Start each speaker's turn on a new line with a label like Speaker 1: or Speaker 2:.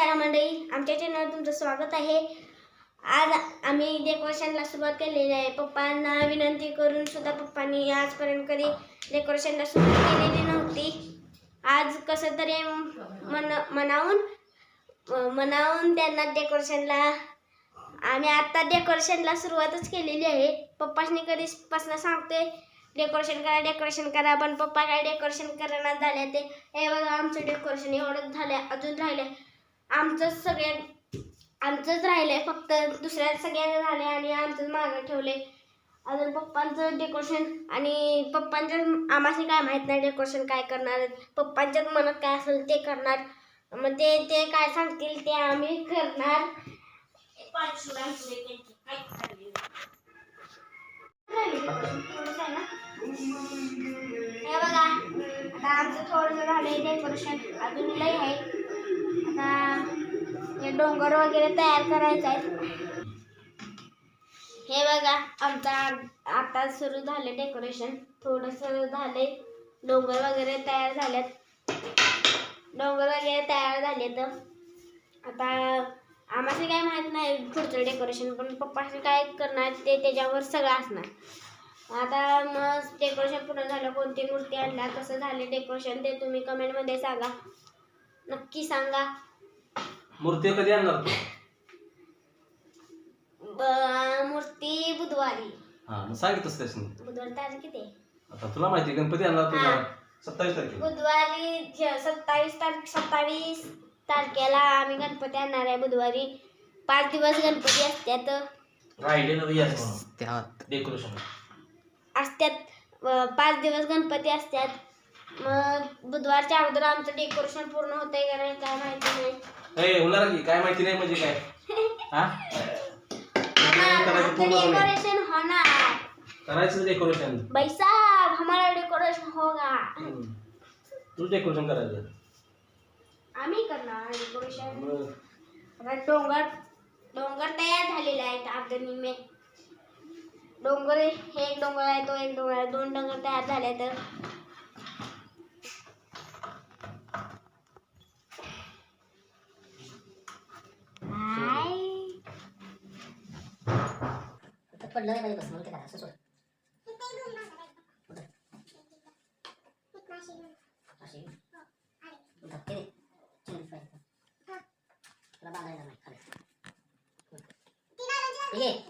Speaker 1: नमस्कार मंडळी आमच्या चॅनलवर तुमचं स्वागत आहे. आज आम्ही डेकोरेशनला सुरुवात केलेली आहे. पप्पांना विनंती करून सुद्धा पप्पांनी आजपर्यंत कधी डेकोरेशनला सुरुवात केलेली नव्हती. आज कसं तरी मन मनावून मनावून त्यांना डेकोरेशनला आम्ही आत्ता डेकोरेशनला सुरुवातच केलेली आहे. पप्पाशनी कधीपासून सांगते डेकोरेशन करा डेकोरेशन करा. पण पप्पा काय डेकोरेशन करणार झाले ते हे बघा आमचं डेकोरेशन एवढंच झालं अजून राहिलं आमचंच सगळ्या आमचंच राहिलंय फक्त दुसऱ्या सगळ्यांचं झाले आणि आमचंच मागं ठेवले अजून पप्पांचं डेकोरेशन आणि पप्पांच्या आम्हाला काय माहीत नाही डेकोरेशन काय करणार पप्पांच्याच मनात काय असेल ते करणार. मग ते ते काय सांगतील ते आम्ही करणार. हे बघा आता आमचं थोडंसं झालंय डेकोरेशन अजून लई आहे. डोंगर वगैरे तयार करायचं आहे हे बघा आमचा आता सुरू झालं डेकोरेशन थोडंसं झाले डोंगर वगैरे तयार झालेत. डोंगर वगैरे तयार झाले तर आता आम्हाला काय माहीत नाही पुढचं डेकोरेशन पण पप्पाशी काय करणार ते त्याच्यावर सगळं असणार. आता मग डेकोरेशन पूर्ण झालं कोणती मूर्ती आणल्या कसं झाले डेकोरेशन ते तुम्ही कमेंटमध्ये सांगा. नक्की सांगा.
Speaker 2: मूर्ती कधी आणणार तू?
Speaker 1: ब- मूर्ती बुधवारी.
Speaker 2: हा मग सांगितलंस त्याच्यानं
Speaker 1: बुधवारी तारीख किती आहे?
Speaker 2: आता तुला माहिती आहे, गणपती आणणार तुला. सत्तावीस तारखेला.
Speaker 1: बुधवारी सत्तावीस तारीख सत्तावीस तारखेला आम्ही गणपती आणणार आहे बुधवारी. पाच दिवस गणपती असतात
Speaker 2: राहिलेलं याच डेकोरेशन
Speaker 1: असतात अं, पाच दिवस गणपती असतात मग बुधवारच्या अगोदर आमचं डेकोरेशन पूर्ण होतंय का नाही काय माहिती नाही.
Speaker 2: ए होणार की? काय माहिती नाही म्हणजे काय? हा? करायचं पूर्ण झालंय.
Speaker 1: डेकोरेशन होणार.
Speaker 2: करायचं डेकोरेशन
Speaker 1: भाई साहब हमारा डेकोरेशन होगा
Speaker 2: तू डेकोरेशन करायचं?
Speaker 1: आम्ही करणार डेकोरेशन
Speaker 2: मग?
Speaker 1: आता डोंगर डोंगर तयार झालेले अर्ध निम्मे डोंगर हे एक डोंगर आहे तो एक डोंगर आहे दोन डोंगर तयार झाले तर
Speaker 3: पडलं नाही बस म्हणून ते करा सोड. अशी. धक्के दे. चिंच पाहिजे. तुला बांधायला नाही खाली. ये.